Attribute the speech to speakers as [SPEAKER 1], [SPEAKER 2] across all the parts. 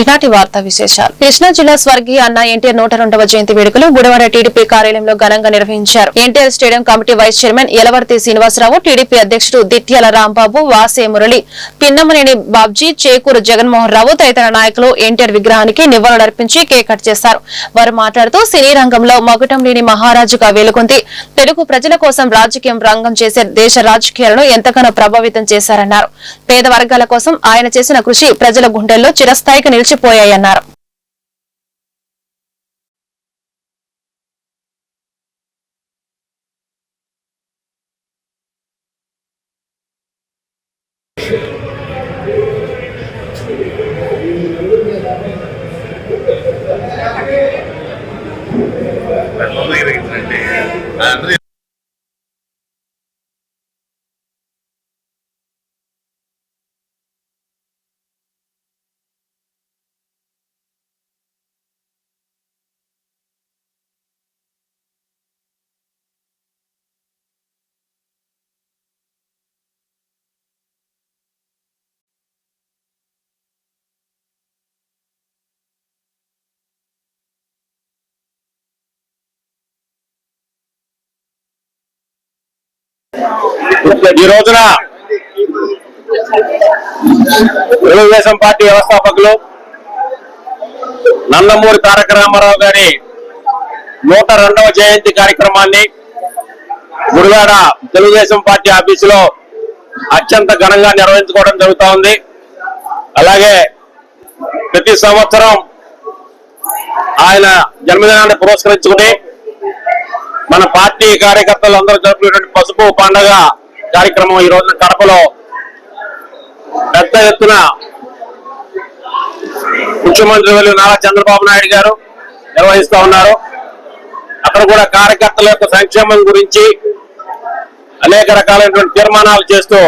[SPEAKER 1] ఈనాటి వార్తా విశేషాలు. కృష్ణా జిల్లా స్వర్గీయ అన్న ఎన్టీఆర్ నూట రెండవ జయంతి వేడుకలు గుడివాడ టీడీపీ కార్యాలయంలో ఘనంగా నిర్వహించారు. NTR stadium committee vice chairman Elavarthi Srinivasarao TDP అధ్యక్షుడు దిత్యాల రాంబాబు వాసే మురళి పిన్నమనేని బాబ్జీ చేకూరు జగన్మోహన్ రావు తదితర నాయకులు ఎన్టీఆర్ విగ్రహానికి నివాళులర్పించి కేక్ కట్ చేశారు. వారు మాట్లాడుతూ సినీ రంగంలో మగుటం లేని మహారాజుగా వెలుగుంది తెలుగు ప్రజల కోసం రాజకీయం రంగం చేసే దేశ రాజకీయాలను ఎంతగానో ప్రభావితం చేశారన్నారు. పేద వర్గాల కోసం ఆయన చేసిన కృషి ప్రజల గుండెల్లో చిరస్థాయిగా నిలిచిపోయాయన్నారు.
[SPEAKER 2] తొందరగా తగ్గిందండి
[SPEAKER 3] ఈ రోజున తెలుగుదేశం పార్టీ వ్యవస్థాపకులు నందమూరి తారక రామారావు గారి నూట రెండవ జయంతి కార్యక్రమాన్ని గుడివాడ తెలుగుదేశం పార్టీ ఆఫీసులో అత్యంత ఘనంగా నిర్వహించుకోవడం జరుగుతూ ఉంది. అలాగే ప్రతి సంవత్సరం ఆయన జన్మదినాన్ని పురస్కరించుకుని మన పార్టీ కార్యకర్తలు అందరూ జరుపుకునేటువంటి పసుపు పండగ కార్యక్రమం ఈ రోజున కడపలో పెద్ద ఎత్తున ముఖ్యమంత్రి వర్యులు నారా చంద్రబాబు నాయుడు గారు నిర్వహిస్తా ఉన్నారు. అక్కడ కూడా కార్యకర్తల యొక్క సంక్షేమం గురించి అనేక రకాలైనటువంటి తీర్మానాలు చేస్తూ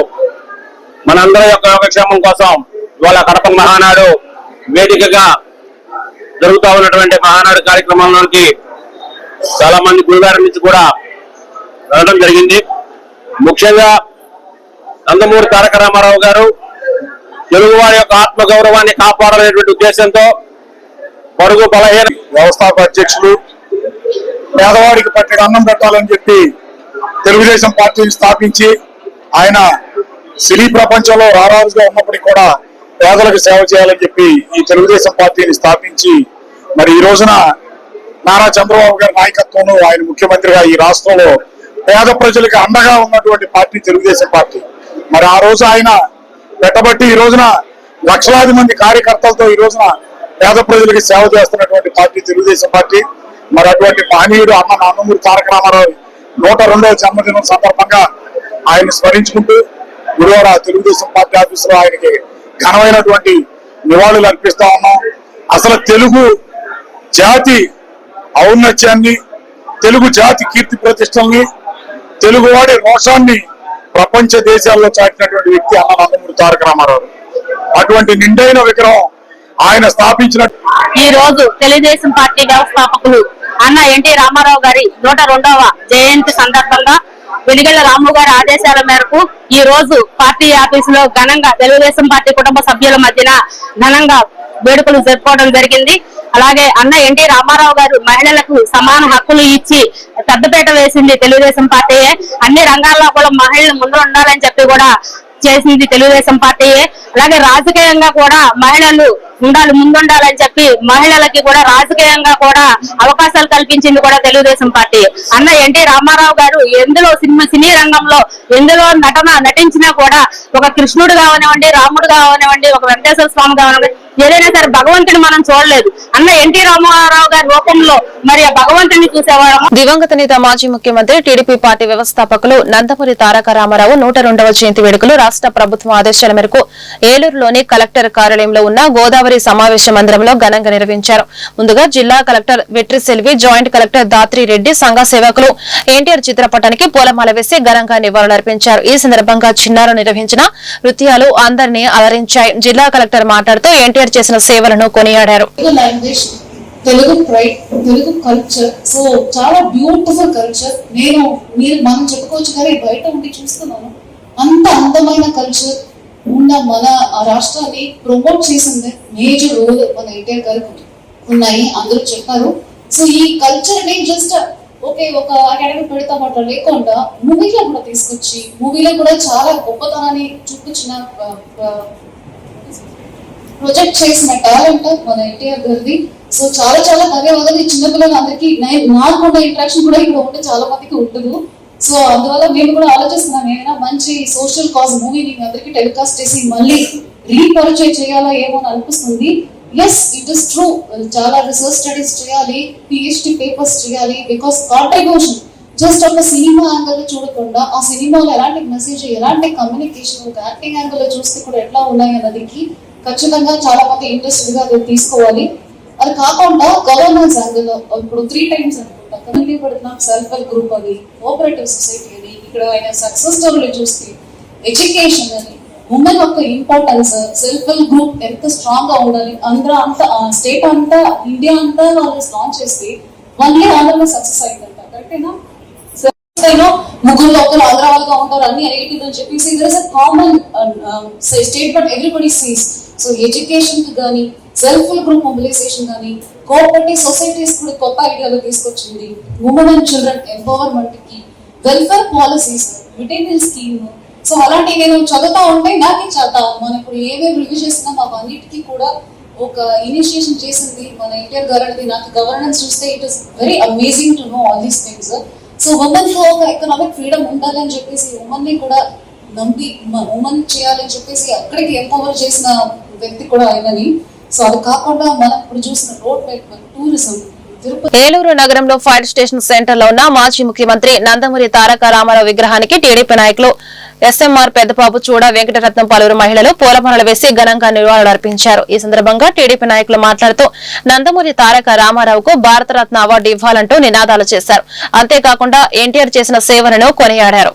[SPEAKER 3] మనందరి యొక్క యోగక్షేమం కోసం ఇవాళ కడప మహానాడు వేదికగా జరుగుతూ ఉన్నటువంటి మహానాడు కార్యక్రమంలోకి చాలా మంది గురుగారి నుంచి కూడా వెళ్ళడం జరిగింది. ముఖ్యంగా నందమూరి తారక రామారావు గారు తెలుగు వారి యొక్క ఆత్మగౌరవాన్ని కాపాడలేటువంటి కాపాడాలనేటువంటి ఉద్దేశంతో పరుగు బలహీన
[SPEAKER 4] వ్యవస్థాపక అధ్యక్షులు పేదవాడికి పట్టిన అన్నం పెట్టాలని చెప్పి తెలుగుదేశం పార్టీని స్థాపించి ఆయన సినీ ప్రపంచంలో రారాజుగా ఉన్నప్పటికీ కూడా పేదలకు సేవ చేయాలని చెప్పి ఈ తెలుగుదేశం పార్టీని స్థాపించి మరి ఈ రోజున నారా చంద్రబాబు గారి నాయకత్వంలో ఆయన ముఖ్యమంత్రిగా ఈ రాష్ట్రంలో పేద ప్రజలకు అండగా ఉన్నటువంటి పార్టీ తెలుగుదేశం పార్టీ. మరి ఆ రోజు ఆయన పెట్టబట్టి ఈ రోజున లక్షలాది మంది కార్యకర్తలతో ఈ రోజున పేద ప్రజలకు సేవ చేస్తున్నటువంటి పార్టీ తెలుగుదేశం పార్టీ. మరి అటువంటి మహనీయుడు అన్న నందమూరి తారక రామారావు నూట రెండవ జన్మదినం సందర్భంగా ఆయన స్మరించుకుంటూ గురువార తెలుగుదేశం పార్టీ ఆఫీసులో ఆయనకి ఘనమైనటువంటి నివాళులు అర్పిస్తా ఉన్నాం. అసలు తెలుగు జాతి ఔన్నత్యాన్ని తెలుగు జాతి కీర్తి ప్రతిష్టల్ని తెలుగువాడి రోషాన్ని ప్రపంచ దేశాల్లో చాటినటువంటి వ్యక్తి అన్న తారక రామారావు. అటువంటి నిండైన విగ్రహం ఆయన స్థాపించిన
[SPEAKER 5] ఈ రోజు తెలుగుదేశం పార్టీ వ్యవస్థాపకులు అన్న ఎన్టీ రామారావు గారి నూట రెండవ జయంతి సందర్భంగా వెలిగళ్ళ రాము గారి ఆదేశాల మేరకు ఈ రోజు పార్టీ ఆఫీసులో ఘనంగా తెలుగుదేశం పార్టీ కుటుంబ సభ్యుల మధ్యన ఘనంగా వేడుకలు జరుపుకోవడం జరిగింది. అలాగే అన్న ఎన్టీ రామారావు గారు మహిళలకు సమాన హక్కులు ఇచ్చి పెద్దపేట వేసింది తెలుగుదేశం పార్టీయే. అన్ని రంగాల్లో కూడా మహిళలు ముందు ఉండాలని చెప్పి కూడా చేసింది తెలుగుదేశం పార్టీయే. అలాగే రాజకీయంగా కూడా మహిళలు ఉండాలి ముందుండాలని చెప్పి మహిళలకి కూడా రాజకీయంగా కూడా అవకాశాలు కల్పించింది కూడా తెలుగుదేశం పార్టీ. అన్న ఎన్టీ రామారావు గారు ఎందులో సినిమా సినీ రంగంలో ఎందులో నటన నటించినా కూడా ఒక కృష్ణుడు కావనివ్వండి రాముడు కావనివ్వండి ఒక వెంకటేశ్వర స్వామి కావనివ్వండి ఏదైనా సరే భగవంతుని మనం చూడలేదు. అన్న ఎన్టీ రామారావు గారి రూపంలో మరి ఆ భగవంతుని చూసేవారు
[SPEAKER 1] దివంగత నేత మాజీ ముఖ్యమంత్రి టీడీపీ పార్టీ వ్యవస్థాపకులు నందమూరి తారక రామారావు నూట రెండవ జయంతి వేడుకలు రాష్ట్ర ప్రభుత్వం ఆదేశాల మేరకు ఏలూరులోని కలెక్టర్ కార్యాలయంలో ఉన్న గోదావరి సమావేశ మందిరంలో ఘనంగా నిర్వహించారు. ముందుగా జిల్లా collector Vetri Selvi joint collector Dhatri Reddy సంఘ సేవకులు ఎన్టీఆర్ చిత్రపటానికి పూలమాల వేసి ఘనంగా నివాళులర్పించారు ఈ సందర్భంగా చిన్నారు నిర్వహించిన నృత్యాలు అందరినీ అలరించాయి. జిల్లా కలెక్టర్ మాట్లాడుతూ ఎన్టీఆర్ చేసిన సేవలను కొనియాడారు.
[SPEAKER 6] Telugu pride Telugu culture so చాలా బ్యూటిఫుల్ కల్చర్ నేను మీరు మనం చెప్పుకోవచ్చు కానీ బయట ఉండి చూస్తున్నాను. అంత అందమైన కల్చర్ ఉన్న మన ఆ రాష్ట్రాన్ని ప్రమోట్ చేసింది మేజర్ రోల్ మన ఎన్టీఆర్ గారికి ఉన్నాయి అందరూ చెప్పారు. సో ఈ కల్చర్ని జస్ట్ ఓకే ఒక అకాడమీ పెడతామట లేకుండా మూవీలో కూడా తీసుకొచ్చి మూవీలో కూడా చాలా గొప్పతనాన్ని చూపించిన ప్రొజెక్ట్ చేసిన టాలెంట్ మన ఎన్టీఆర్ గారిది. సో చాలా చాలా ధన్యవాదాలు ఈ చిన్నపిల్లలందరికీ. నాకున్న ఇంట్రాక్షన్ కూడా ఇక్కడ ఉంటే చాలా మందికి ఉంటుంది సో అందువల్ల మేము కూడా ఆలోచిస్తున్నాం ఏమైనా మంచి సోషల్ కాజ్ మూవీ అందరికీ టెలికాస్ట్ చేసి మళ్ళీ రీపరిచయం చేయాలా ఏమో అని అనిపిస్తుంది. ఎస్ ఇట్ ఇస్ ట్రూ చాలా రీసెర్చ్ స్టడీస్ చేయాలి పిహెచ్డి పేపర్స్ చేయాలి బికాస్ కాంట్రిబ్యూషన్ జస్ట్ ఒక సినిమా యాంగిల్ చూడకుండా ఆ సినిమాలో ఎలాంటి మెసేజ్ ఎలాంటి కమ్యూనికేషన్ ఒక యాక్టింగ్ యాంగిల్ చూస్తే కూడా ఎట్లా ఉన్నాయి అన్నదికి ఖచ్చితంగా చాలా మంది ఇంట్రెస్ట్గా అది తీసుకోవాలి. అది కాకుండా గవర్నెన్స్ యాంగిల్ ఇప్పుడు త్రీ టైమ్స్ పక్కన కమ్యూనిటీ సెల్ఫ్ హెల్ప్ గ్రూప్ అది కోఆపరేటివ్ సొసైటీ అని ఇక్కడ ఆయన సక్సెస్ స్టోరీలు చూస్తే ఎడ్యుకేషన్ అని ఉమెన్ యొక్క ఇంపార్టెన్స్ సెల్ఫ్ హెల్ప్ గ్రూప్ ఎంత స్ట్రాంగ్గా ఉండాలి. అందరూ అంతా స్టేట్ అంతా ఇండియా అంతా వాళ్ళు లాంచ్ చేస్తే వన్ ఇయర్ ఆంధ్రలో సక్సెస్ అయిందంట కరెక్టేనా ముగ్గురులో ఒకరు ఆంధ్ర వాళ్ళగా ఉంటారు. అన్ని ఐఐటీలు అని చెప్పేసి there is a common state but everybody sees so ఎడ్యుకేషన్కి కానీ సెల్ఫ్ గ్రూప్ మొబిలైజేషన్ కానీ కోఆపరేటివ్ సొసైటీస్ కూడా కొత్త ఐడియాలు తీసుకొచ్చింది. Women and children ఎంపవర్మెంట్కి welfare policies material scheme so అలాంటి నేను చదువుతా ఉంటే నాకే చేత. మనం ఇప్పుడు ఏమేమి రివ్యూ చేసినా మాకు అన్నిటికీ కూడా ఒక ఇనిషియేషన్ చేసింది మన ఎన్టీఆర్ గారు నాకు గవర్నెన్స్ చూస్తే it is very amazing to know all these things so ఉమెన్లో ఒక ఎకనామిక్ ఫ్రీడమ్ ఉండాలి అని చెప్పేసి ఉమెన్ని కూడా నమ్మి ఉమెన్ చేయాలని చెప్పేసి అక్కడికి ఎంపవర్ చేసిన వ్యక్తి కూడా ఆయనని. సో అది కాకుండా మనం ఇప్పుడు చూసిన రోడ్ నెట్వర్క్ టూరిజం
[SPEAKER 1] ఏలూరు నగరంలో ఫైర్ స్టేషన్ సెంటర్లో ఉన్న మాజీ ముఖ్యమంత్రి నందమూరి తారక రామారావు విగ్రహానికి టీడీపీ నాయకులు ఎస్ఎంఆర్ పెద్దబాబు చూడ వెంకటరత్నం పలువురు మహిళలు పూలమాలలు వేసి ఘనంగా నివాళులర్పించారు ఈ సందర్భంగా టీడీపీ నాయకులు మాట్లాడుతూ నందమూరి తారక రామారావుకు భారతరత్న అవార్డు ఇవ్వాలంటూ నినాదాలు చేశారు. అంతేకాకుండా ఎన్టీఆర్ చేసిన సేవలను కొనియాడారు.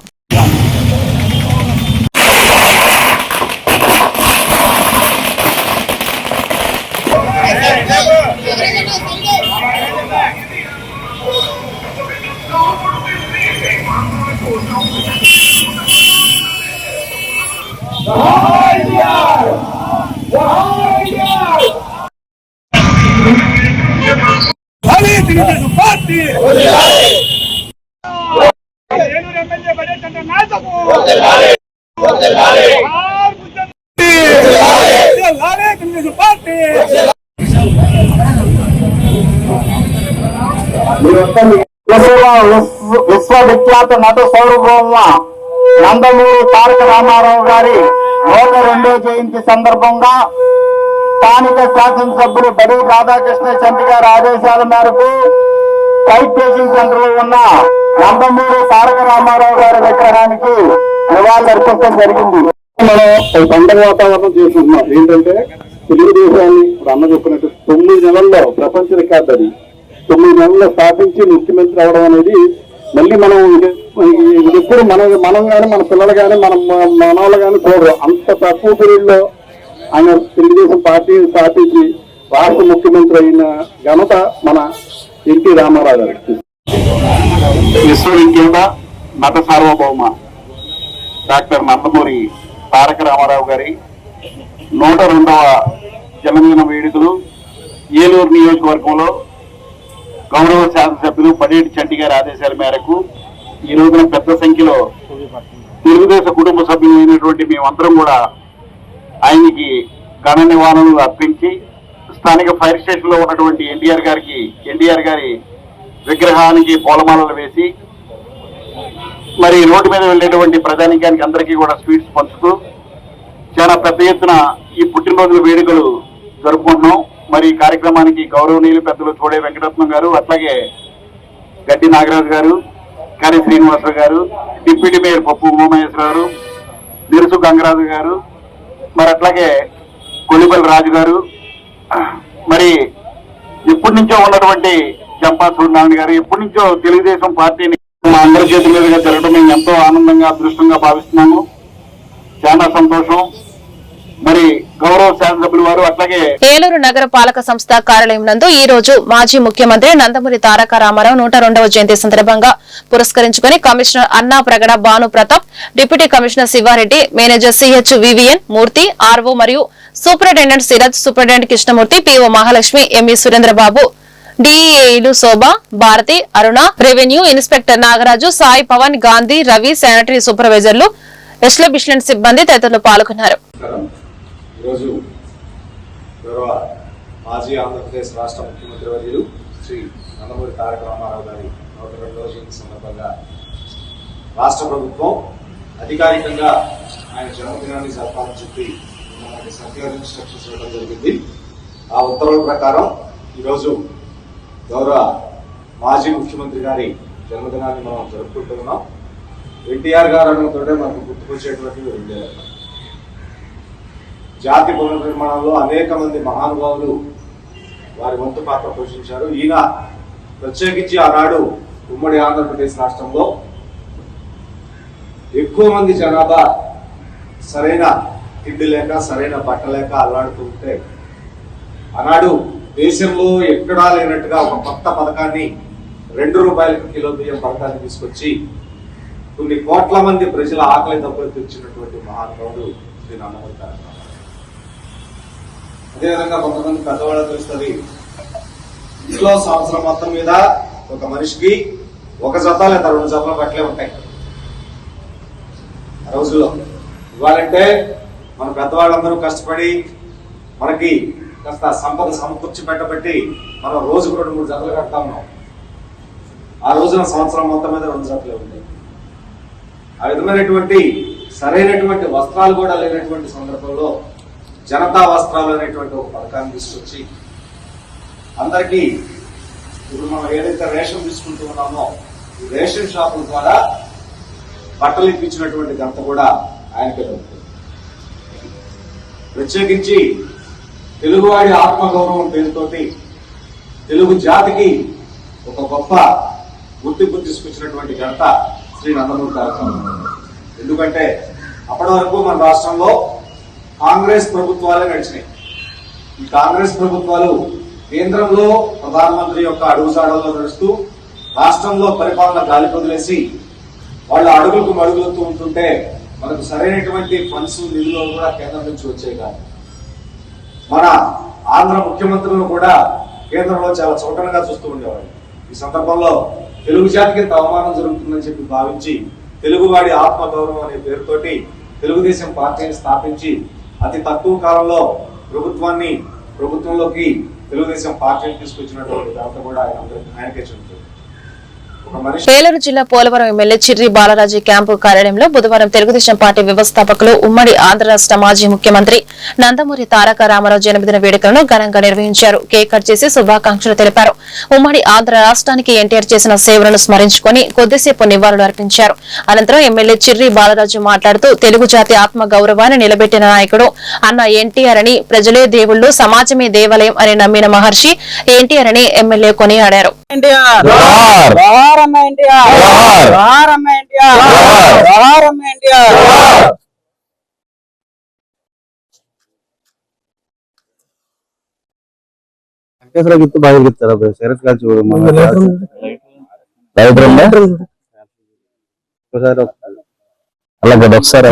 [SPEAKER 7] పార్టీ
[SPEAKER 8] విశ్వవిఖ్యాత నట సౌరభౌమ నందమూరి తారక రామారావు గారి నూట రెండో జయంతి సందర్భంగా స్థానిక శాసనసభ్యులు బడి రాధాకృష్ణ చంటి గారి ఆదేశాల మేరకు సైట్ స్టేషన్ సెంటర్లో ఉన్న నందమూరి తారక రామారావు గారి విగ్రహానికి నివాళులర్పించడం జరిగింది. మనం ఒక పండగ వాతావరణం చేసుకుంటున్నాం. ఏంటంటే తెలుగుదేశాన్ని అన్న చెప్పినట్టు తొమ్మిది నెలల్లో ప్రపంచ రికార్డు అది. తొమ్మిది నెలల్లో స్థాపించి ముఖ్యమంత్రి అవడం అనేది మళ్ళీ మనం ఇది ఎప్పుడు మన మనం కానీ మన పిల్లలు కానీ మన మనవాళ్ళు కానీ చూడరు. అంత తక్కువ పీరియడ్లో ఆయన తెలుగుదేశం పార్టీ స్థాపించి రాష్ట్ర ముఖ్యమంత్రి అయిన ఘనత మన ఎన్టీ రామారావు గారికి విశ్వవిఖ్యాత నట సార్వభౌమ డాక్టర్ నందమూరి తారక రామారావు గారి నూట రెండవ జన్మదిన వేడుకలు ఏలూరు నియోజకవర్గంలో గౌరవ శాసనసభ్యులు పడేటి చంటి గారి ఆదేశాల మేరకు ఈ రోజున పెద్ద సంఖ్యలో తెలుగుదేశ కుటుంబ సభ్యులు అయినటువంటి మేమందరం కూడా ఆయనకి ఘన నివారణలు అర్పించి స్థానిక ఫైర్ స్టేషన్లో ఉన్నటువంటి ఎన్టీఆర్ గారికి ఎన్టీఆర్ గారి విగ్రహానికి పూలమాలలు వేసి మరి రోడ్డు మీద వెళ్ళేటువంటి ప్రజానికానికి అందరికీ కూడా స్వీట్స్ పంచుతూ చాలా పెద్ద ఎత్తున ఈ పుట్టినరోజుల వేడుకలు జరుపుకుంటున్నాం. మరి ఈ కార్యక్రమానికి గౌరవనీయులు పెద్దలు చూడే వెంకటరత్నం గారు అట్లాగే గడ్డి నాగరాజు గారు కరి శ్రీనివాసరావు గారు డిప్యూటీ మేయర్ పప్పు ఉమామహేశ్వరరావు నిరుసు గంగరాజు గారు మరి అట్లాగే కొలిబల్ రాజు గారు మరి ఎప్పటి నుంచో ఉన్నటువంటి జంపా సూర్యనారాయణ గారు ఎప్పటి నుంచో తెలుగుదేశం పార్టీని మా అందరి చేతి మీదుగా జరగడం మేము ఎంతో ఆనందంగా అదృష్టంగా భావిస్తున్నాము. చాలా సంతోషం. మరి గౌరవ శాసనసభ్యులు వారు అట్లాగే
[SPEAKER 1] ఏలూరు నగర పాలక సంస్థ కార్యాలయం నందు ఈ రోజు మాజీ ముఖ్యమంత్రి నందమూరి తారక రామారావు నూట రెండవ జయంతి సందర్భంగా పురస్కరించుకుని commissioner Anna Pragada Bhanu Pratap deputy commissioner Sivareddy manager CH VVN Murthy RO మరియు superintendent Siraj superintendent Krishnamurthy PO Mahalakshmi ME Surendrababu డిఈలు Shobha Bharathi Aruna revenue inspector Nagaraju Sai Pavan Gandhi Ravi sanitary సూపర్వైజర్లు establishment సిబ్బంది తదితరులు పాల్గొన్నారు.
[SPEAKER 9] ఈరోజు గౌరవ మాజీ ఆంధ్రప్రదేశ్ రాష్ట్ర ముఖ్యమంత్రి వర్యులు శ్రీ నందమూరి తారక రామారావు గారి నూట రెండవ జయంతి సందర్భంగా రాష్ట్ర ప్రభుత్వం అధికారికంగా ఆయన జన్మదినాన్ని జరపాలని చెప్పి మనకి సర్క్యులర్ ఇన్స్ట్రక్షన్స్ ఇవ్వడం జరిగింది. ఆ ఉత్తర్వుల ప్రకారం ఈరోజు గౌరవ మాజీ ముఖ్యమంత్రి గారి జన్మదినాన్ని మనం జరుపుకుంటున్నాం. ఎన్టీఆర్ గారు అన్నతోటే మనకు గుర్తుకొచ్చేటువంటి రెండే జాతి పునర్నిర్మాణంలో అనేక మంది మహానుభావులు వారి వంతు పాత్ర పోషించారు. ఈయన ప్రత్యేకించి ఆనాడు ఉమ్మడి ఆంధ్రప్రదేశ్ రాష్ట్రంలో ఎక్కువ మంది జనాభా సరైన తిండి లేక సరైన బట్ట లేక అల్లాడుతూ ఉంటే ఆనాడు దేశంలో ఎక్కడా లేనట్టుగా ఒక కొత్త పథకాన్ని రెండు రూపాయలకు కిలో బియ్యం పథకాన్ని తీసుకొచ్చి కొన్ని కోట్ల మంది ప్రజల ఆకలి దెబ్బలు తెచ్చినటువంటి మహానుభావుడు శ్రీ నందమూరి అదేవిధంగా కొంతమంది పెద్దవాళ్ళు తెలుస్తుంది. ఇంట్లో సంవత్సరం మొత్తం మీద ఒక మనిషికి ఒక జత లేదా రెండు జతల బట్టలే ఉంటాయి. ఆ రోజుల్లో ఇవ్వాలంటే మన పెద్దవాళ్ళందరూ కష్టపడి మనకి కాస్త సంపద సమకూర్చి పెట్టబట్టి మనం రోజుకు రెండు మూడు జతలు కడతా ఉన్నాం. ఆ రోజున సంవత్సరం మొత్తం మీద రెండు జతలే ఉంటాయి. ఆ విధమైనటువంటి సరైనటువంటి వస్త్రాలు కూడా లేనటువంటి సందర్భంలో జనతా వస్త్రాలు అనేటువంటి ఒక పథకాన్ని తీసుకొచ్చి అందరికీ ఇప్పుడు మనం ఏదైతే రేషన్ తీసుకుంటూ ఉన్నామో రేషన్ షాపుల ద్వారా బట్టలు ఇప్పించినటువంటి ఘనత కూడా ఆయనకే దొరుకుతుంది. ప్రత్యేకించి తెలుగువాడి ఆత్మగౌరవం పేరుతోటి తెలుగు జాతికి ఒక గొప్ప గుర్తింపు తీసుకొచ్చినటువంటి ఘనత శ్రీ నందమూరి తారక ఎందుకంటే అప్పటి వరకు మన రాష్ట్రంలో కాంగ్రెస్ ప్రభుత్వాలే నడిచినాయి ఈ కాంగ్రెస్ ప్రభుత్వాలు కేంద్రంలో ప్రధానమంత్రి యొక్క అడుగుజాడల్లో నడుస్తూ రాష్ట్రంలో పరిపాలన గాలి వదిలేసి వాళ్ళ అడుగులకు మడుగులుతూ ఉంటుంటే మనకు సరైనటువంటి ఫండ్స్ నిధులు కూడా కేంద్రం నుంచి వచ్చాయి కాదు. మన ఆంధ్ర ముఖ్యమంత్రులను కూడా కేంద్రంలో చాలా చౌటనగా చూస్తూ ఉండేవాళ్ళు. ఈ సందర్భంలో తెలుగు జాతికి ఇంత అవమానం జరుగుతుందని చెప్పి భావించి తెలుగువాడి ఆత్మ గౌరవం అనే పేరుతోటి తెలుగుదేశం పార్టీని స్థాపించి అతి తక్కువ కాలంలో ప్రభుత్వాన్ని ప్రభుత్వంలోకి తెలుగుదేశం పార్టీని తీసుకొచ్చినటువంటి ఘనత కూడా ఆయన ఆయనకే చెందుతుంది
[SPEAKER 1] ఏలూరు జిల్లా పోలవరం ఎమ్మెల్యే చిర్రి బాలరాజు క్యాంపు కార్యాలయంలో బుధవారం తెలుగుదేశం పార్టీ వ్యవస్థాపకులు ఉమ్మడి ఆంధ్ర రాష్ట్ర మాజీ ముఖ్యమంత్రి నందమూరి తారక రామారావు జన్మదిన వేడుకలను ఘనంగా నిర్వహించారు. కేక్ కట్ చేసి శుభాకాంక్షలు తెలిపారు. ఉమ్మడి ఆంధ్ర రాష్ట్రానికి ఎన్టీఆర్ చేసిన సేవలను స్మరించుకొని కొద్దిసేపు నివాళులు అర్పించారు. అనంతరం ఎమ్మెల్యే చిర్రి బాలరాజు మాట్లాడుతూ తెలుగు జాతి ఆత్మ గౌరవాన్ని నిలబెట్టిన నాయకుడు అన్న ఎన్టీఆర్ అని ప్రజలే దేవుళ్ళు సమాజమే దేవాలయం అని నమ్మిన మహర్షి ఎన్టీఆర్ అని ఎమ్మెల్యే కొనియాడారు.
[SPEAKER 10] అమ్మ ఎన్టీఆర్ జోహార్ అమ్మ ఎన్టీఆర్ జోహార్ అమ్మ ఎన్టీఆర్
[SPEAKER 11] వెంకటేశ్వర బాగా చెప్తారా శరత్ గారు చూడు ఒకసారి అలాగే ఒకసారి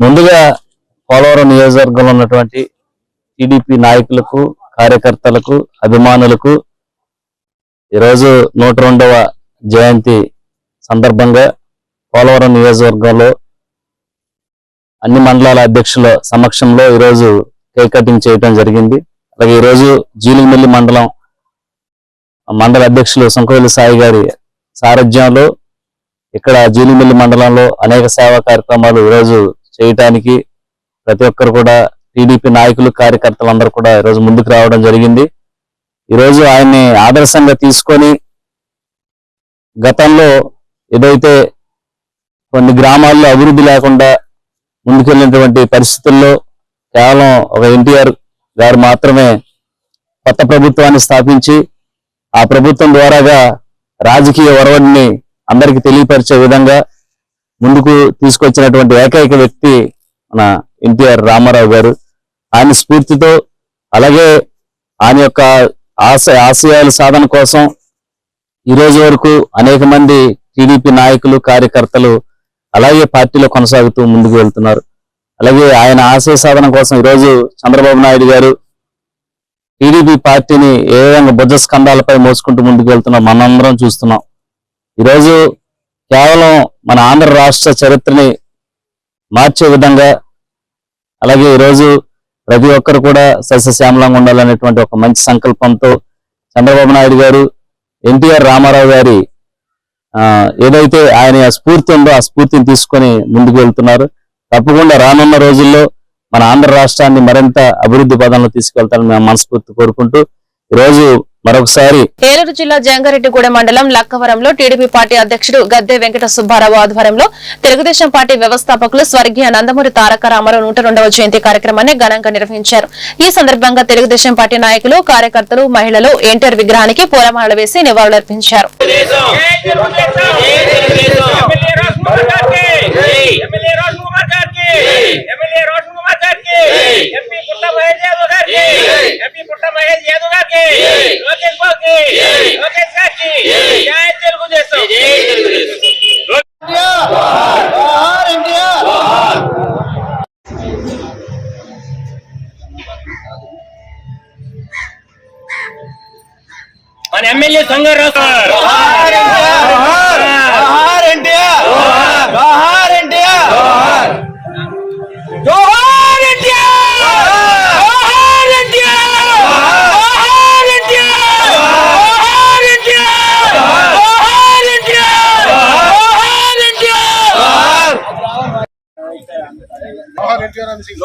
[SPEAKER 11] ముందుగా పోలవరం నియోజకవర్గంలో ఉన్నటువంటి టీడీపీ నాయకులకు కార్యకర్తలకు అభిమానులకు ఈరోజు నూట రెండవ జయంతి సందర్భంగా పోలవరం నియోజకవర్గంలో అన్ని మండలాల అధ్యక్షుల సమక్షంలో ఈరోజు కేక్ కటింగ్ చేయడం జరిగింది. అలాగే ఈరోజు జీలిమిల్లి మండలం మండల అధ్యక్షులు సుంకవెల్లి సాయి గారి సారథ్యంలో ఇక్కడ జీలిమిల్లి మండలంలో అనేక సేవా కార్యక్రమాలు ఈరోజు చేయటానికి ప్రతి ఒక్కరు కూడా టీడీపీ నాయకులు కార్యకర్తలు అందరూ కూడా ఈరోజు ముందుకు రావడం జరిగింది. ఈరోజు ఆయన్ని ఆదర్శంగా తీసుకొని గతంలో ఏదైతే కొన్ని గ్రామాల్లో అభివృద్ధి లేకుండా ముందుకెళ్ళినటువంటి పరిస్థితుల్లో కేవలం ఒక ఎన్టీఆర్ గారు మాత్రమే కొత్త ప్రభుత్వాన్ని స్థాపించి ఆ ప్రభుత్వం ద్వారాగా రాజకీయ ఒరవడిని అందరికీ తెలియపరిచే విధంగా ముందుకు తీసుకొచ్చినటువంటి ఏకైక వ్యక్తి మన ఎన్టీఆర్ రామారావు గారు. ఆయన స్ఫూర్తితో అలాగే ఆయన యొక్క ఆశ ఆశయాల సాధన కోసం ఈ రోజు వరకు అనేక మంది టీడీపీ నాయకులు కార్యకర్తలు అలాగే పార్టీలో కొనసాగుతూ ముందుకు వెళ్తున్నారు. అలాగే ఆయన ఆశయ సాధన కోసం ఈ రోజు చంద్రబాబు నాయుడు గారు టీడీపీ పార్టీని ఏ విధంగా భుజ స్కంధాలపై మోసుకుంటూ ముందుకు వెళ్తున్నాం మనందరం చూస్తున్నాం. ఈరోజు కేవలం మన ఆంధ్ర రాష్ట్ర చరిత్రని మార్చే విధంగా అలాగే ఈరోజు ప్రతి ఒక్కరు కూడా సస్యశ్యామలంగా ఉండాలనేటువంటి ఒక మంచి సంకల్పంతో చంద్రబాబు నాయుడు గారు ఎన్టీఆర్ రామారావు గారి ఏదైతే ఆయన స్ఫూర్తి ఉందో ఆ స్ఫూర్తిని తీసుకొని ముందుకు వెళ్తున్నారు. తప్పకుండా రానున్న రోజుల్లో మన ఆంధ్ర రాష్ట్రాన్ని మరింత అభివృద్ధి పదంలో తీసుకెళ్తారని మేము మనస్ఫూర్తి కోరుకుంటూ ఈరోజు మరొకసారి
[SPEAKER 1] ఏలూరు జిల్లా జంగారెడ్డిగూడెం మండలం లక్కవరంలో టీడీపీ పార్టీ అధ్యక్షుడు గద్దె వెంకట సుబ్బారావు ఆధ్వర్యంలో తెలుగుదేశం పార్టీ వ్యవస్థాపకులు స్వర్గీయ నందమూరి తారక రామారావు నూట రెండవ జయంతి కార్యక్రమాన్ని ఘనంగా నిర్వహించారు. ఈ సందర్భంగా తెలుగుదేశం పార్టీ నాయకులు కార్యకర్తలు మహిళలు ఎన్టీఆర్ విగ్రహానికి పూలమాలలు వేసి నివాళులర్పించారు.
[SPEAKER 7] ఎంపీ పుట్ట మహేష్ యాదవ్ గారికి. ఎంపీ పుట్ట మహేష్ యాదవ్ గారికి లోకేష్ బాబుకి! లోకేష్ గారికి! జై! తెలుగుదేశం! జై తెలుగుదేశం! మన ఎమ్మెల్యే సంగారావు జోహార్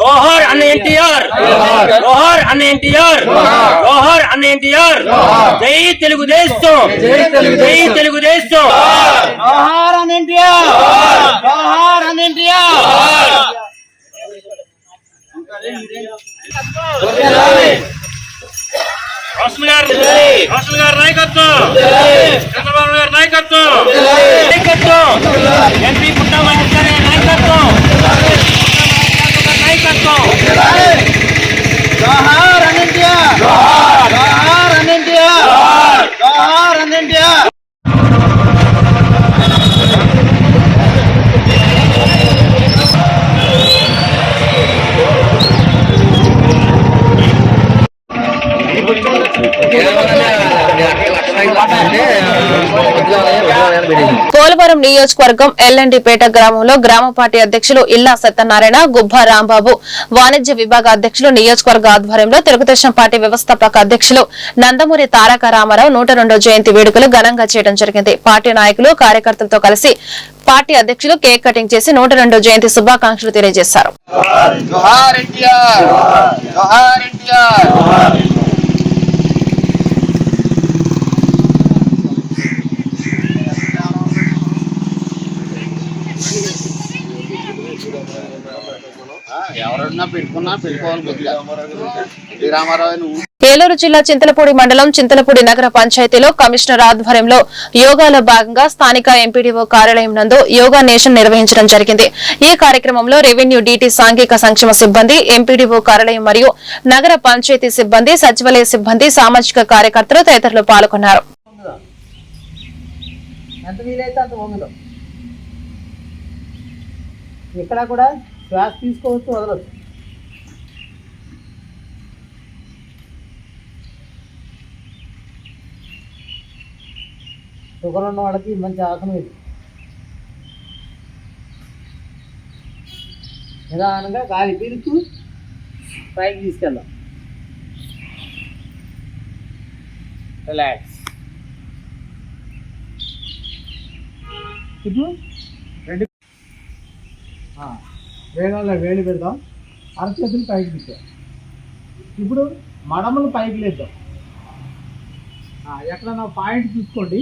[SPEAKER 7] జోహార్ అన్న ఎన్టీఆర్ జోహార్ అన్న ఎన్టీఆర్ జోహార్ అన్న ఎన్టీఆర్ జై తెలుగుదేశం జై తెలుగుదేశం జోహార్ అన్న ఎన్టీఆర్ జోహార్ అన్న ఎన్టీఆర్ రోషన్ గారు రోషన్ గారు నాయకత్వం
[SPEAKER 1] పోలవరం నియోజకవర్గం ఎల్ఎండిపేట గ్రామంలో గ్రామ పార్టీ అధ్యక్షులు ఇల్లా సత్యనారాయణ గుబ్బా రాంబాబు వాణిజ్య విభాగ అధ్యక్షులు నియోజకవర్గ ఆధ్వర్యంలో తెలుగుదేశం పార్టీ వ్యవస్థాపక అధ్యక్షులు నందమూరి తారక రామారావు నూట జయంతి వేడుకలు ఘనంగా చేయడం జరిగింది. పార్టీ నాయకులు కార్యకర్తలతో కలిసి పార్టీ అధ్యక్షులు కేక్ కటింగ్ చేసి నూట జయంతి శుభాకాంక్షలు తెలియజేశారు
[SPEAKER 12] జోహార్ ఎన్టీఆర్ జోహార్ ఎన్టీఆర్ ఎవరన్నా పెట్టుకున్నా పెట్టుకోవాలి కొద్దిగా రామారావు నువ్వు
[SPEAKER 1] ఏలూరు జిల్లా చింతలపూడి మండలం చింతలపూడి నగర పంచాయతీలో కమిషనర్ ఆధ్వర్యంలో యోగాలో భాగంగా స్థానిక ఎంపీడీఓ కార్యాలయం నందు యోగా నేషన్ నిర్వహించడం జరిగింది. ఈ కార్యక్రమంలో రెవెన్యూ డీటీ సాంఘిక సంక్షేమ సిబ్బంది ఎంపీడీఓ కార్యాలయం మరియు నగర పంచాయతీ సిబ్బంది సచివాలయ సిబ్బంది సామాజిక కార్యకర్తలు తదితరులు పాల్గొన్నారు.
[SPEAKER 13] ఇక్కడ కూడా శ్వాస తీసుకోవచ్చు వదలొచ్చు. షుగర్ ఉన్న వాళ్ళకి మంచి ఆసనం ఇది. నిదానంగా గాలి పీలుతూ పైకి తీసుకెళ్దాం. రిలాక్స్. ఇప్పుడు రెండు వేళల్లో వేడి పెడదాం. అరచేతులు పైకి తీసాం ఇప్పుడు మడమలు పైకి లేద్దాం. ఎక్కడన్నా పాయింట్ చూసుకోండి.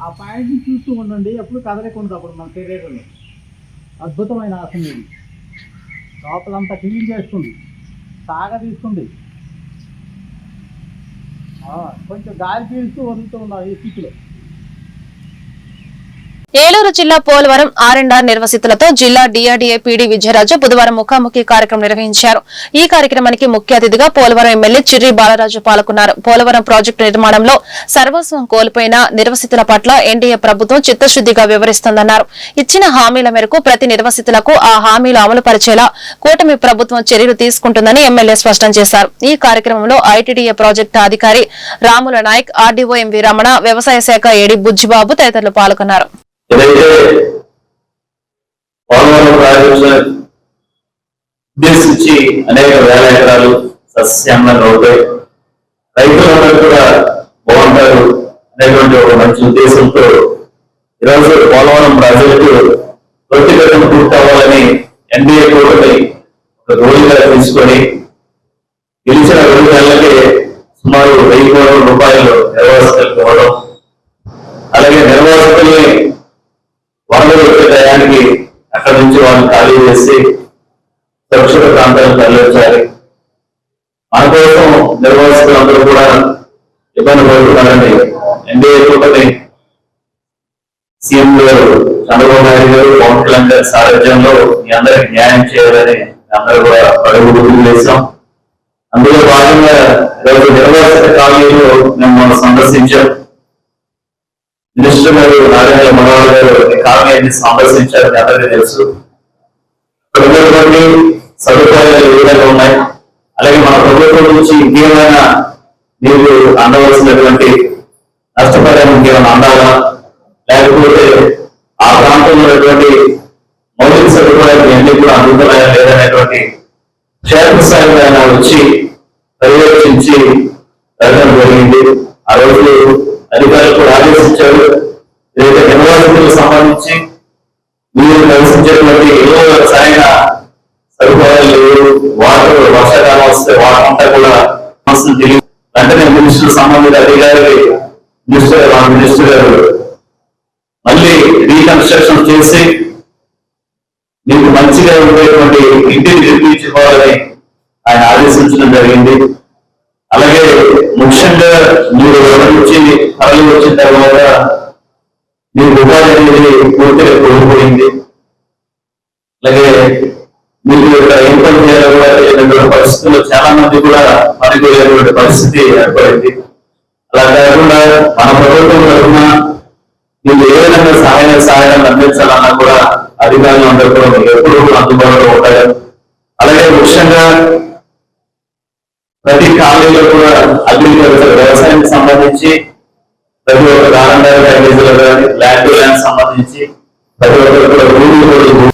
[SPEAKER 13] ఆ పాయింట్ని చూస్తూ ఉండండి. ఎప్పుడు కదలకుండా అప్పుడు మన శరీరంలో అద్భుతమైన ఆసనం ఇది. లోపలంతా క్లీన్ చేస్తుంది. సాగదీస్తుంది ఆ, కొంచెం గాలి పీలుస్తూ వదులుతూ ఉన్నారు ఈ స్థితిలో.
[SPEAKER 1] ఏలూరు జిల్లా పోలవరం ఆర్ అండ్ ఆర్ నిర్వసితులతో జిల్లా డిఆర్డీఏ పీడీ విజయరాజు బుధవారం ముఖాముఖి కార్యక్రమం నిర్వహించారు. ఈ కార్యక్రమానికి ముఖ్య అతిథిగా పోలవరం ఎమ్మెల్యే చిర్రి బాలరాజు పాల్గొన్నారు. పోలవరం ప్రాజెక్టు నిర్మాణంలో సర్వస్వం కోల్పోయిన నిర్వసితుల పట్ల ఎన్డీఏ ప్రభుత్వం చిత్తశుద్దిగా వివరిస్తోందన్నారు. ఇచ్చిన హామీల మేరకు ప్రతి నిర్వసితులకు ఆ హామీలు అమలు పరిచేలా కూటమి ప్రభుత్వం చర్యలు తీసుకుంటుందని ఎమ్మెల్యే స్పష్టం చేశారు. ఈ కార్యక్రమంలో ఐటీడీఏ ప్రాజెక్టు అధికారి రాముల నాయక్ ఆర్డీఓ ఎంవి రమణ వ్యవసాయ శాఖ ఏడి బుజ్జిబాబు తదితరులు పాల్గొన్నారు.
[SPEAKER 11] ఏదైతే పోలవరం ప్రాజెక్టు ఉద్దేశించి అనేక వేల ఎకరాలు సస్యామలంగా అవుతాయి రైతులందరూ కూడా బాగుంటారు అనేటువంటి ఒక మంచి ఉద్దేశంతో ఈరోజు పోలవరం ప్రాజెక్టు త్వరితగతిన పూర్తి అవ్వాలని ఎన్డీఏ కూటమి ఒక రోజుగా తీసుకొని గెలిచిన రెండు నెలలకే సుమారు వెయ్యి కోట్ల రూపాయలు నిర్వహించకపోవడం ఇవ్వడం అలాగే నిర్వాసితుల్ని వనరులు వచ్చే టయానికి అక్కడి నుంచి వాళ్ళని ఖాళీ చేసి సురక్షిత ప్రాంతాలకు తరలించాలి. మన కోసం నిర్వాసితులందరూ కూడా ఇబ్బంది పడుతున్నారని ఎన్డీఏ కూటమి సీఎం గారు చంద్రబాబు నాయుడు గారు పవన్ కళ్యాణ్ గారి సారథ్యంలో మీ అందరికి న్యాయం చేయాలని అందరూ కూడా అడుగు ముందుకు వేశాం అందులో భాగంగా ఈరోజు నిర్వాసిత కాలనీలో మేము మనం సందర్శించాం. మినిస్టర్ గారు నారాయణ మనోహర్ గారు ఈ కాలనీని సందర్శించారు అందరికీ తెలుసు. ఉన్నటువంటి సదుపాయాలు ఏ విధంగా ఉన్నాయి? అలాగే మన ప్రభుత్వం నుంచి ఇంకేమైనా మీరు అందవలసినటువంటి నష్టపరిహారం ఇంకేమైనా అందాలా? లేకపోతే ఆ ప్రాంతంలో ఉన్నటువంటి మౌలిక సదుపాయాలు ఎన్ని కూడా అందుతున్నాయా లేదనేటువంటి క్షేత్రస్థాయిలో ఆయన వచ్చి పర్యవేక్షించి వెళ్ళడం జరిగింది. ఆ రోజు అధికారులు కూడా ఆదేశించారు. ఏదైతే నిర్వాహకులకు సంబంధించి మీరు నివసించేటువంటి ఇళ్ళలో సరైన సదుపాయాలు లేవు వాటర్ వర్షాకాలం వస్తే వాటర్ అంతా కూడా తెలియదు వెంటనే మినిస్టర్ సంబంధిత అధికారి మినిస్టర్ మా మినిస్టర్ గారు మళ్ళీ రీకన్స్ట్రక్షన్ చేసి మీకు మంచిగా ఉండేటువంటి ఇంటిని నిర్మించుకోవాలని ఆయన ఆదేశించడం జరిగింది. అలాగే ముఖ్యంగా మీరు నుంచి తరలి వచ్చిన తర్వాత మీ ఉపాధి అనేది పూర్తిగా కోల్పోయింది. అలాగే మీకు ఇక్కడ ఏం పని చేయాలో కూడా తెలియనటువంటి పరిస్థితుల్లో చాలా మంది కూడా పనిచేయనటువంటి పరిస్థితి ఏర్పడింది. అలా కాకుండా మన ప్రభుత్వం తరఫున మీకు ఏ విధంగా సహాయ సహాయాన్ని అందించాలన్నా కూడా అధికారులు అందరూ కూడా ఎప్పుడు అందుబాటులో ఉంటారు. అలాగే ముఖ్యంగా ప్రతి కాలనీలో కూడా అగ్రికల్చర్ వ్యవసాయానికి సంబంధించి ప్రతి ఒక్క కాలంలో కానీ ల్యాండ్ ల్యాండ్ సంబంధించి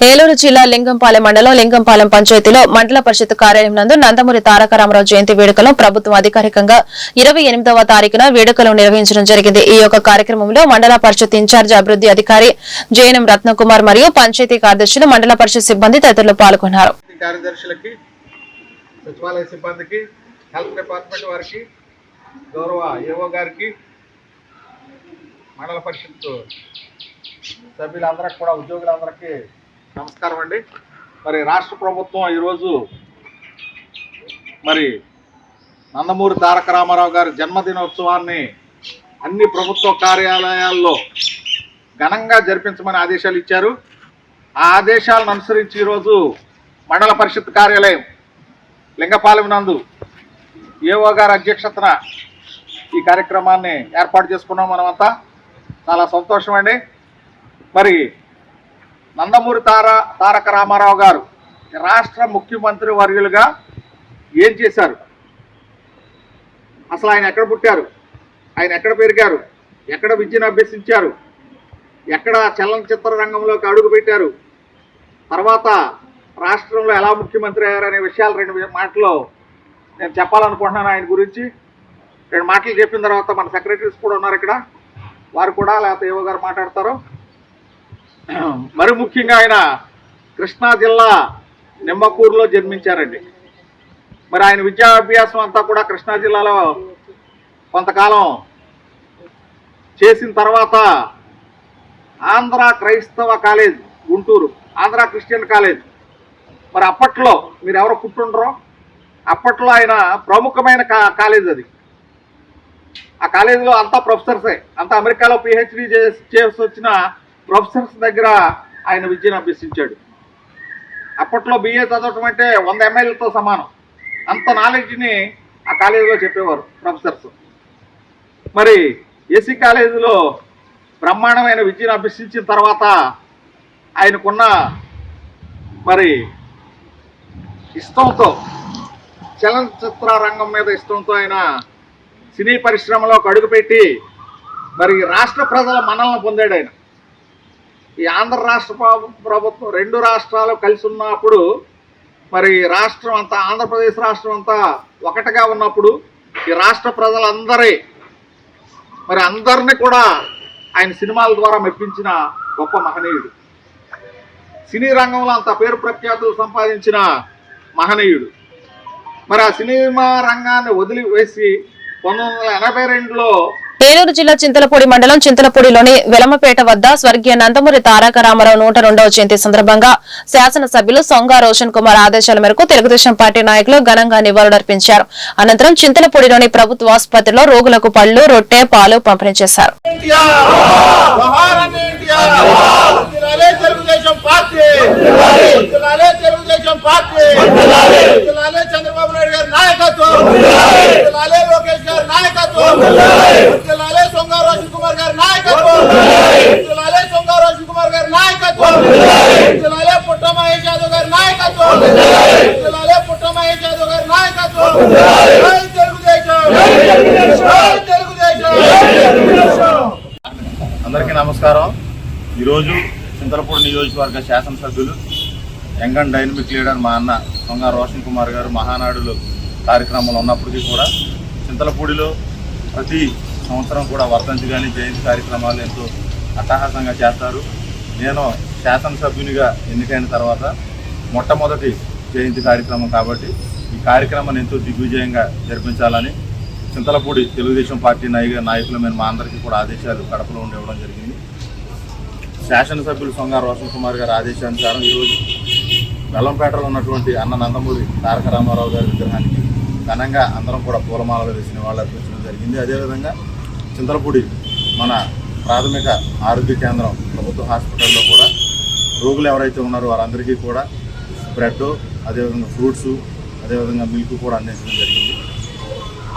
[SPEAKER 1] ఏలూరు జిల్లా లింగంపాలెం మండలం లింగంపాలెం పంచాయతీలో మండల పరిషత్ కార్యాలయం నందు నందమూరి తారక రామారావు జయంతి వేడుకలను ప్రభుత్వం అధికారికంగా ఇరవై ఎనిమిదవ తారీఖున వేడుకలు నిర్వహించడం జరిగింది. ఈ యొక్క కార్యక్రమంలో మండల పరిషత్ ఇన్ఛార్జ్ అభివృద్ధి అధికారి జేఎన్ఎం రత్నకుమార్ మరియు పంచాయతీ కార్యదర్శులు మండల పరిషత్ సిబ్బంది తదితరులు పాల్గొన్నారు.
[SPEAKER 10] కార్యదర్శులకి మండల పరిషత్ సభ్యులందరికీ కూడా ఉద్యోగులందరికీ నమస్కారం అండి. మరి రాష్ట్ర ప్రభుత్వం ఈరోజు మరి నందమూరి తారక రామారావు గారి జన్మదినోత్సవాన్ని అన్ని ప్రభుత్వ కార్యాలయాల్లో ఘనంగా జరిపించమని ఆదేశాలు ఇచ్చారు. ఆ ఆదేశాలను అనుసరించి ఈరోజు మండల పరిషత్ కార్యాలయం లింగపాలెం నందు ఏఓ గారి అధ్యక్షతన ఈ కార్యక్రమాన్ని ఏర్పాటు చేసుకున్నాం మనమంతా. చాలా సంతోషం అండి. మరి నందమూరి తార తారక రామారావు గారు రాష్ట్ర ముఖ్యమంత్రి వర్యులుగా ఏం చేశారు? అసలు ఆయన ఎక్కడ పుట్టారు? ఆయన ఎక్కడ పెరిగారు? ఎక్కడ విద్యను అభ్యసించారు? ఎక్కడ చలనచిత్ర రంగంలోకి అడుగు పెట్టారు? తర్వాత రాష్ట్రంలో ఎలా ముఖ్యమంత్రి అయ్యారనే విషయాలు రెండు మాటలు నేను చెప్పాలనుకుంటున్నాను ఆయన గురించి. రెండు మాటలు చెప్పిన తర్వాత మన సెక్రటరీస్ కూడా ఉన్నారు ఇక్కడ. వారు కూడా లేకపోతే ఏవో గారు మాట్లాడతారు. మరి ముఖ్యంగా ఆయన కృష్ణా జిల్లా నిమ్మకూరులో జన్మించారండి. మరి ఆయన విద్యాభ్యాసం అంతా కూడా కృష్ణా జిల్లాలో కొంతకాలం చేసిన తర్వాత ఆంధ్ర క్రైస్తవ college Guntur Andhra Christian college. మరి అప్పట్లో మీరు ఎవరు కుట్టుండ్రో అప్పట్లో ఆయన ప్రముఖమైన కా కాలేజ్ అది. ఆ కాలేజీలో అంతా ప్రొఫెసర్సే. అంతా అమెరికాలో పిహెచ్డి చేసి వచ్చిన ప్రొఫెసర్స్ దగ్గర ఆయన విద్యను అభ్యసించాడు. అప్పట్లో బిఏ చదవటం అంటే వంద ఎంఎల్ఏతో సమానం. అంత నాలెడ్జ్ని ఆ కాలేజీలో చెప్పేవారు ప్రొఫెసర్స్. మరి ఏసీ కాలేజీలో బ్రహ్మాండమైన విద్యను అభ్యసించిన తర్వాత ఆయనకున్న మరి ఇష్టంతో చలనచిత్ర రంగం మీద ఇష్టంతో ఆయన సినీ పరిశ్రమలో అడుగుపెట్టి మరి రాష్ట్ర ప్రజల మనల్ని పొందాడు ఆయన. ఈ ఆంధ్ర రాష్ట్ర ప్రభుత్వం రెండు రాష్ట్రాలు కలిసి ఉన్నప్పుడు మరి రాష్ట్రం అంతా ఆంధ్రప్రదేశ్ రాష్ట్రం అంతా ఒకటిగా ఉన్నప్పుడు ఈ రాష్ట్ర ప్రజలందరి మరి అందరినీ కూడా ఆయన సినిమాల ద్వారా మెప్పించిన గొప్ప మహనీయుడు. సినీ రంగంలో అంత పేరు ప్రఖ్యాతులు సంపాదించిన మహనీయుడు. మరి ఆ సినిమా రంగాన్ని వదిలివేసి పంతొమ్మిది వందల ఎనభై రెండులో
[SPEAKER 1] ఏలూరు జిల్లా చింతలపూడి మండలం చింతలపూడిలోని వెలమపేట వద్ద స్వర్గీయ నందమూరి తారక రామారావు నూట రెండవ జయంతి సందర్భంగా శాసనసభ్యులు సొంగ రోషన్ కుమార్ ఆదేశాల మేరకు తెలుగుదేశం పార్టీ నాయకులు ఘనంగా నివాళులర్పించారు అనంతరం చింతలపూడిలోని ప్రభుత్వ ఆసుపత్రిలో రోగులకు పళ్ళు రొట్టె పాలు పంపిణీ చేశారు
[SPEAKER 10] చంద్రబాబు నాయుడు గారి నాయకత్వం లోకేష్ గారి నాయకత్వం సొంగ రోషన్ కుమార్ గారి నాయకత్వం. సొంగ రోషన్ కుమార్ గారి నాయకత్వం. పుట్ట మహేష్ యాదవ్ గారి నాయకత్వం. పుట్ట మహేష్ యాదవ్ గారి నాయకత్వం. జై. తెలుగుదేశం. జై తెలుగుదేశం.
[SPEAKER 2] అందరికీ నమస్కారం. ఈరోజు చింతలపూడి నియోజకవర్గ శాసనసభ్యులు యంగ్ అండ్ డైనమిక్ లీడర్ మా అన్న దొంగ రోషన్ కుమార్ గారు మహానాడులు కార్యక్రమంలో ఉన్నప్పటికీ కూడా చింతలపూడిలో ప్రతి సంవత్సరం కూడా వర్ధంతి కానీ జయంతి కార్యక్రమాలు ఎంతో అట్టహాసంగా చేస్తారు. నేను శాసనసభ్యునిగా ఎన్నికైన తర్వాత మొట్టమొదటి జయంతి కార్యక్రమం కాబట్టి ఈ కార్యక్రమాన్ని ఎంతో దిగ్విజయంగా జరిపించాలని చింతలపూడి తెలుగుదేశం పార్టీ నాయక నాయకులమైన మా అందరికీ కూడా ఆదేశాలు కడపలో ఉండి ఇవ్వడం జరిగింది. శాసనసభ్యులు సొంగ రోషన్ కుమార్ గారి ఆదేశానుసారం ఈరోజు బెల్లంపేటలో ఉన్నటువంటి అన్న నందమూరి తారక రామారావు గారి విగ్రహానికి ఘనంగా అందరం కూడా పూలమాలలు వేసిన వాళ్ళు అర్పించడం జరిగింది. అదేవిధంగా చింతలపూడి మన ప్రాథమిక ఆరోగ్య కేంద్రం ప్రభుత్వ హాస్పిటల్లో కూడా రోగులు ఎవరైతే ఉన్నారో వారందరికీ కూడా బ్రెడ్ అదేవిధంగా ఫ్రూట్స్ అదేవిధంగా మిల్క్ కూడా అందించడం జరిగింది.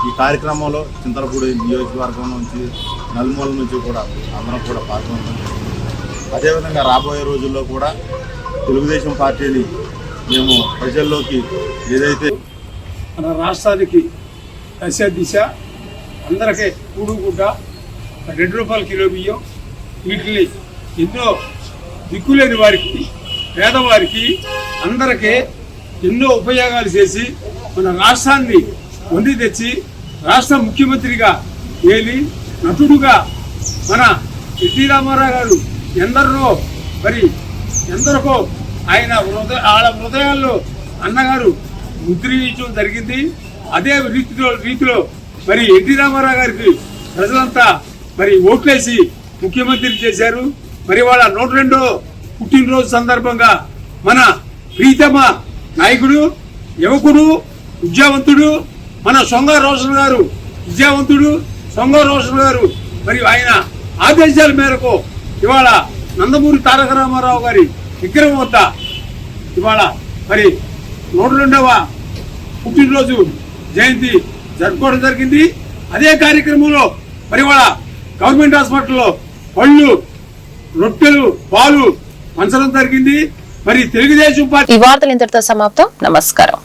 [SPEAKER 2] ఈ కార్యక్రమంలో చింతలపూడి నియోజకవర్గం నుంచి నలుమూల నుంచి కూడా అందరం కూడా పాల్గొనడం జరిగింది. అదేవిధంగా రాబోయే రోజుల్లో కూడా తెలుగుదేశం పార్టీని మేము ప్రజల్లోకి ఏదైతే
[SPEAKER 14] మన రాష్ట్రానికి దశ దిశ అందరికీ కూడు గుడ్డ రెండు రూపాయల కిలో బియ్యం వీటిని ఎన్నో దిక్కులేని వారికి పేదవారికి అందరికీ ఎన్నో ఉపయోగాలు చేసి మన రాష్ట్రాన్ని వండి తెచ్చి రాష్ట్ర ముఖ్యమంత్రిగా ఏలి నటుడుగా మన ఎన్టీ రామారావు గారు ఎందరినో మరి ఎందరికో ఆయన హృదయ వాళ్ళ హృదయాల్లో అన్నగారు ముద్రించడం జరిగింది. అదే రీతిలో రీతిలో మరి ఎన్టీ రామారావు గారికి ప్రజలంతా మరి ఓట్లేసి ముఖ్యమంత్రి చేశారు. మరి వాళ్ళ నూట రెండో పుట్టినరోజు సందర్భంగా మన ప్రీతమ నాయకుడు యువకుడు విద్యావంతుడు మన సొంగ రోషన్ గారు విద్యావంతుడు సొంగ రోషన్ గారు మరి ఆయన ఆదేశాల మేరకు ఇవాళ నందమూరి తారక రామారావు గారి విగ్రహం వద్ద ఇవాళ మరి నూట రెండవ పుట్టినరోజు జయంతి జరుపుకోవడం జరిగింది. అదే కార్యక్రమంలో మరి వాళ్ళ గవర్నమెంట్ హాస్పిటల్లో పళ్ళు రొట్టెలు పాలు పంచడం జరిగింది. మరి తెలుగుదేశం పార్టీ
[SPEAKER 1] ఈ వార్తలు ఇంతటితో సమాప్తం. నమస్కారం.